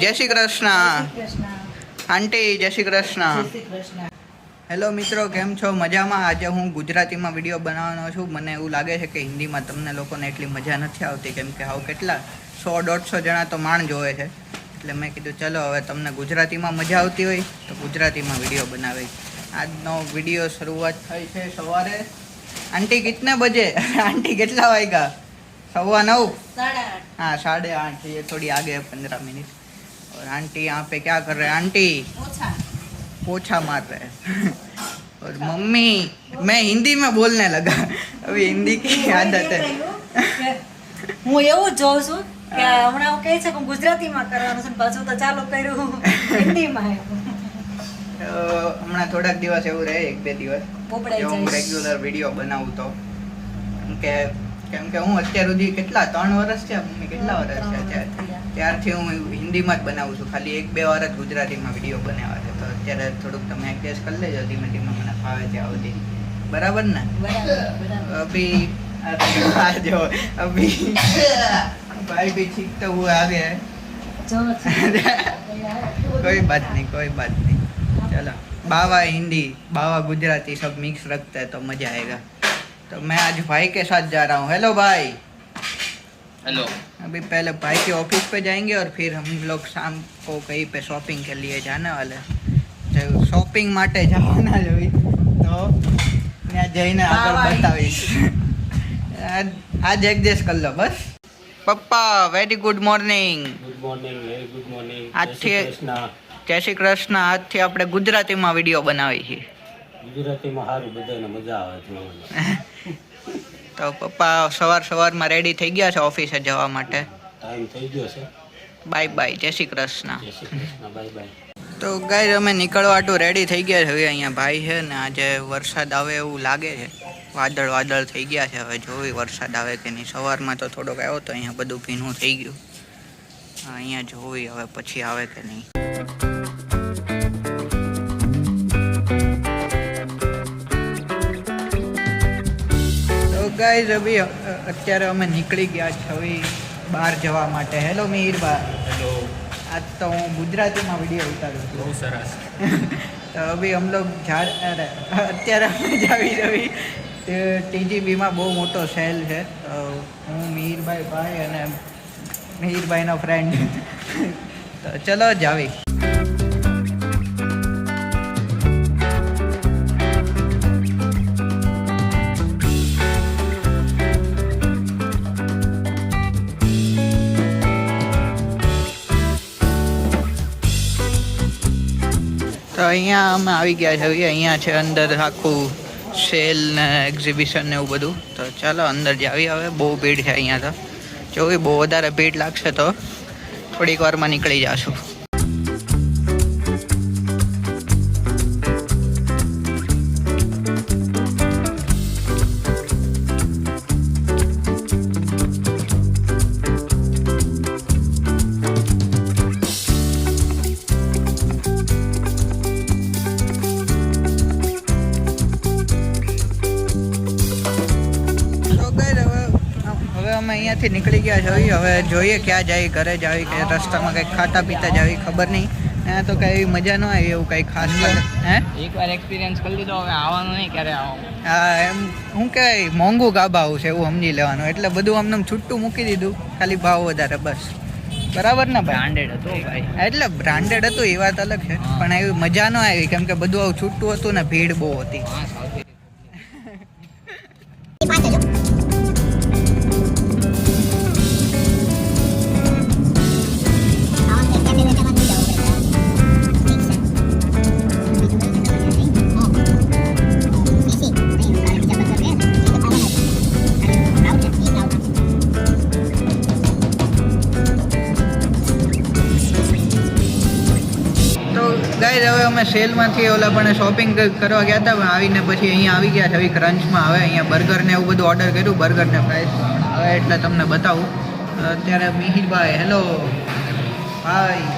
જય શ્રી કૃષ્ણ. આંટી જય શ્રી કૃષ્ણ. હેલો મિત્રો કેમ છો? મજામાં? આજે હું ગુજરાતીમાં વીડિયો બનાવવાનો છું. મને એવું લાગે છે કે હિન્દીમાં તમને લોકોને એટલી મજા નથી આવતી કેમ કે આવું કેટલા સો દોઢસો જણા તો માણ જોવે છે. એટલે મેં કીધું ચલો હવે તમને ગુજરાતીમાં મજા આવતી હોય તો ગુજરાતીમાં વીડિયો બનાવી આજનો વીડિયો શરૂઆત થઈ છે સવારે. આંટી કેટલા બજે? આંટી કેટલા વાગ્યા? સવા નવ? હા સાડે આઠ. એ થોડી આગે પંદર મિનિટ. और आंटी यहाँ पे क्या कर रहे हैं आंटी ઓછા पोछा मार रहे हैं और मम्मी मैं हिंदी में बोलने लगा अभी हिंदी की आदत है કે હું એવું જ જોઉં છું કે હમણાં હું કહે છે કે હું ગુજરાતીમાં કરવાનું છે ને પાછું તો ચાલુ કર્યું હિન્દીમાં એમ. તો હમણાં થોડાક દિવસ એવું રહે એક બે દિવસ પોપડાઈ કે હું જઈશ. રેગ્યુલર વિડીયો બનાવું તો કેમ કે કેમ કે હું અત્યાર સુધી કેટલા ત્રણ વર્ષ છે મમ્મી કેટલા વર્ષ છે ત્રણ વર્ષ અત્યારે થયા. ત્યારથી હું હિન્દીમાં જ બનાવું છું ખાલી એક બે વાર જ ગુજરાતીમાં વિડીયો બનાવ્યા છે તો અત્યારે થોડુંક તમે એડજસ્ટ કરી લેજો ધીમે ધીમે મને ફાવે ત્યાં સુધી બરાબર ને બરાબર બરાબર अभी आ जो अभी भाई भी छींकते हुए आ गए हैं। જો कोई बात नहीं कोई बात नहीं चलो बाबा हिंदी बाबा गुजराती सब मिक्स रखते हैं तो मजा आएगा तो मैं आज भाई के साथ जा रहा हूँ हेलो भाई हेलो अभी पहले भाई की ऑफिस पे जाएंगे और फिर हम लोग शाम को कहीं पे शॉपिंग के लिए जाने वाले हैं। जो શોપિંગ માટે જવાના જ હોય તો ત્યાં જઈને આગળ ભાઈ. બતાવીશ આજ આજ એડજસ્ટ કરી લો બસ પપ્પા very good morning good morning very good morning આજથી- જય શ્રી કૃષ્ણ જય શ્રી કૃષ્ણ આજથી આપણે ગુજરાતીમાં વિડીયો બનાવી છીએ ગુજરાતીમાં સારું બધાને મજા આવે જોવાની તો પપ્પા સવાર સવારમાં રેડી થઈ ગયા છે ઓફિસે જવા માટે. ટાઈમ થઈ ગયો છે. બાય બાય જય શ્રી કૃષ્ણ. જય શ્રી કૃષ્ણ બાય બાય તો ગાય અમે નીકળવાટું રેડી થઈ ગયા છે. હવે અહીંયા ભાઈ છે ને આજે વરસાદ આવે એવું લાગે છે. વાદળ વાદળ થઈ ગયા છે. હવે જોવી વરસાદ આવે કે નહીં. સવારમાં તો થોડોક આવ્યો તો અહીંયા બધું ભીનું થઈ ગયું. અહીંયા જોવી હવે પછી આવે કે નહીં. ગાઈઝ અભી અત્યારે અમે નીકળી ગયા છવી બહાર જવા માટે. હેલો મિહિરબા હેલો આજ તો હું ગુજરાતીમાં વીડિયો ઉતારું છું. બહુ સરસ. તો અભી હમ લોગ ઝાડ અત્યારે અમે જાવી રવી ટીજીબીમાં બહુ મોટો સેલ છે. તો હું મિહિરભાઈ ભાઈ અને મિહિરભાઈનો ફ્રેન્ડ તો ચલો જાવી તો અહીંયા અમે આવી ગયા છે અહીંયા છે અંદર આખું સેલ ને એક્ઝિબિશન ને એવું બધું. તો ચાલો અંદર જાવી હવે. બહુ ભીડ છે અહીંયા તો. જો બહુ વધારે ભીડ લાગશે તો થોડીક વારમાં નીકળી જાશું. અહીંયાથી નીકળી ગયા છે. હવે જોઈએ ક્યાં જાય ઘરે જાવી કે રસ્તામાં કંઈક ખાતા પીતા જાવી ખબર નહીં. ત્યાં તો કઈ મજા ન આવી એવું કંઈ ખાસ હે? એકવાર એક્સપિરિયન્સ કરી લીધો હવે આવવાનું નહીં ક્યારે આવો હા એમ શું કહેવાય મોંઘું ગાભા છે એવું સમજી લેવાનું. એટલે બધું આમને છૂટું મૂકી દીધું. ખાલી ભાવ વધારે બસ. બરાબર ને ભાઈ? બ્રાન્ડેડ હતું ભાઈ. એટલે બ્રાન્ડેડ હતું એ વાત અલગ છે. પણ એવી મજા ન આવી કેમ કે બધું આવું છૂટું હતું ને ભીડ બહુ હતી. ગાઈઝ હવે અમે સેલમાંથી ઓલા પણ શોપિંગ કરવા ગયા હતા પણ આવીને પછી અહીંયા આવી ગયા છે હવે ક્રંચમાં હવે અહીંયા બર્ગર ને એવું બધું ઓર્ડર કર્યું બર્ગર ને ફ્રાઈસ હવે એટલે તમને બતાવું અત્યારે મિહિરભાઈ હેલો ભાઈ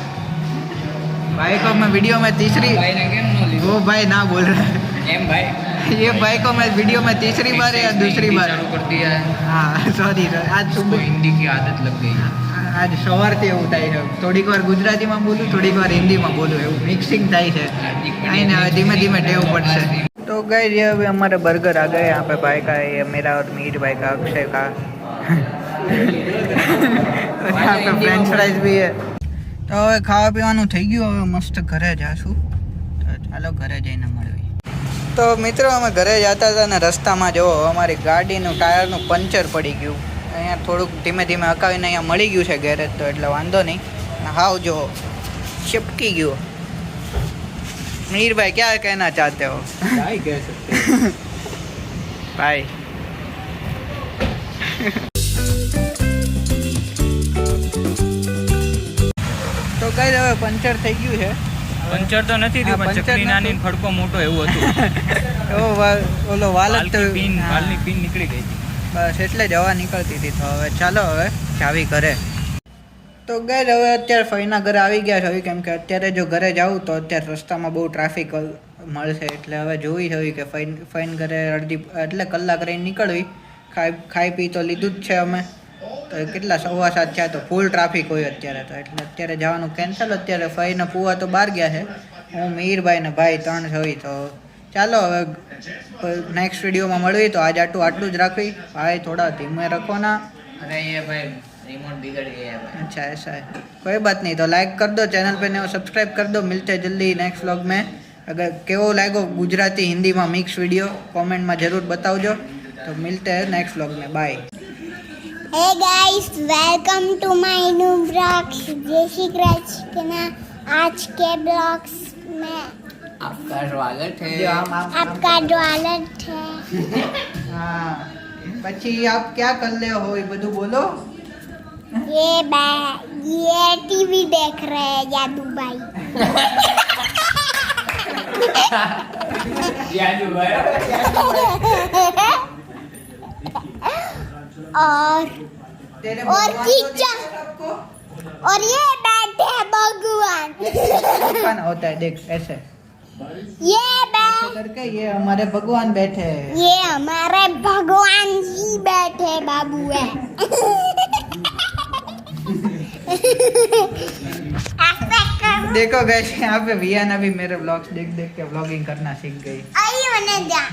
भाई को मैं वीडियो में तीसरी ભાઈ ને કેમ નો લીધો वो भाई ना बोल रहा है એમ ભાઈ ये भाई को मैं वीडियो में तीसरी बार या दूसरी बार चालू कर दिया है हाँ सॉरी आज उसको सुबह हिंदी की आदत लग गई है આજ સવારથી એવું થાય છે થોડીક વાર ગુજરાતીમાં બોલું થોડીક વાર હિન્દીમાં બોલું એવું મિક્સિંગ થાય છે આઈને હવે ધીમે ધીમે ટેવ પડશે तो गए ये अभी हमारे बर्गर आ गए यहाँ पे भाई का ये मेरा और मीर भाई का अक्षय का और यहाँ पे फ्रेंच फ्राइज भी है તો હવે ખાવા પીવાનું થઈ ગયું હવે મસ્ત ઘરે જાશું તો ચાલો ઘરે જઈને મળવી તો મિત્રો અમે ઘરે જતા હતા ને રસ્તામાં જો અમારી ગાડીનું ટાયરનું પંચર પડી ગયું અહીંયા થોડુંક ધીમે ધીમે હકાવીને અહીંયા મળી ગયું છે ગેરેજ તો એટલે વાંધો નહીં. હાવ જો ચપકી ગયો. મીરભાઈ ક્યાં કહેના ચાહતે હો? ભાઈ તો કઈ હવે પંચર થઈ ગયું છે? પંચર તો નથી થયું પણ ચકલી નાની ફડકો મોટો એવું હતું. ઓલો વાલ તો પિન વાલની પિન નીકળી ગઈ બસ એટલે જવા નીકળતી હતી તો હવે ચાલો હવે ચાવી ઘરે. તો ગઈ હવે અત્યારે ફઈના ઘરે આવી ગયા છે. કેમ કે અત્યારે જો ઘરે જાઉં તો અત્યારે રસ્તામાં બહુ ટ્રાફિક મળશે. એટલે હવે જોઈ છે કે ફઈન ફઈન ઘરે અડધી એટલે કલાક રહીને નીકળવી. ખાઈ ખાઈ પી તો લીધું જ છે અમે. તો કેટલા સવા સાત થયા તો ફૂલ ટ્રાફિક હોય અત્યારે તો. એટલે અત્યારે જવાનું કેન્સલ અત્યારે ફઈને ફૂવા તો બહાર ગયા છે. હું મીરભાઈ ને ભાઈ ત્રણ છે તો ચાલો હવે નેક્સ્ટ વિડીયોમાં મળવી તો આજ આટલું આટલું જ રાખવી ભાઈ થોડા ધીમે રખો ના अरे ये भाई रिमोट बिगड़ गया है भाई अच्छा ऐसा है कोई बात नहीं तो लाइक कर दो चैनल पे नहीं हो सब्सक्राइब कर दो मिलते हैं जल्दी नेक्स्ट व्लॉग में अगर केवो लागो गुजराती हिंदी में मिक्स वीडियो कमेंट में जरूर बताओ तो मिलते हैं नेक्स्ट व्लॉग में bye Hey guys, welcome to my new vlogs. जय श्री कृष्ण आज के ब्लॉग्स में आपका स्वागत है जो हम आप आपका स्वागत है हाँ પછી આપ ક્યાં કર ले हो ये બધું બોલો ये बै ये टीवी देख रहे हैं यादू भाई और तेरे और भगवान को कीचड़। देखा सबको? और ये बैठे हैं भगवान भगवान होता है देख ऐसे ये ऐसे बै करके ये हमारे भगवान बैठे हैं ये हमारे भगवान जी बैठे बाबू है ऐसे करो देखो गैस यहाँ पे वियाना भी मेरे ब्लॉग्स देख देख के व्लॉगिंग करना सीख गई आई मैंने जा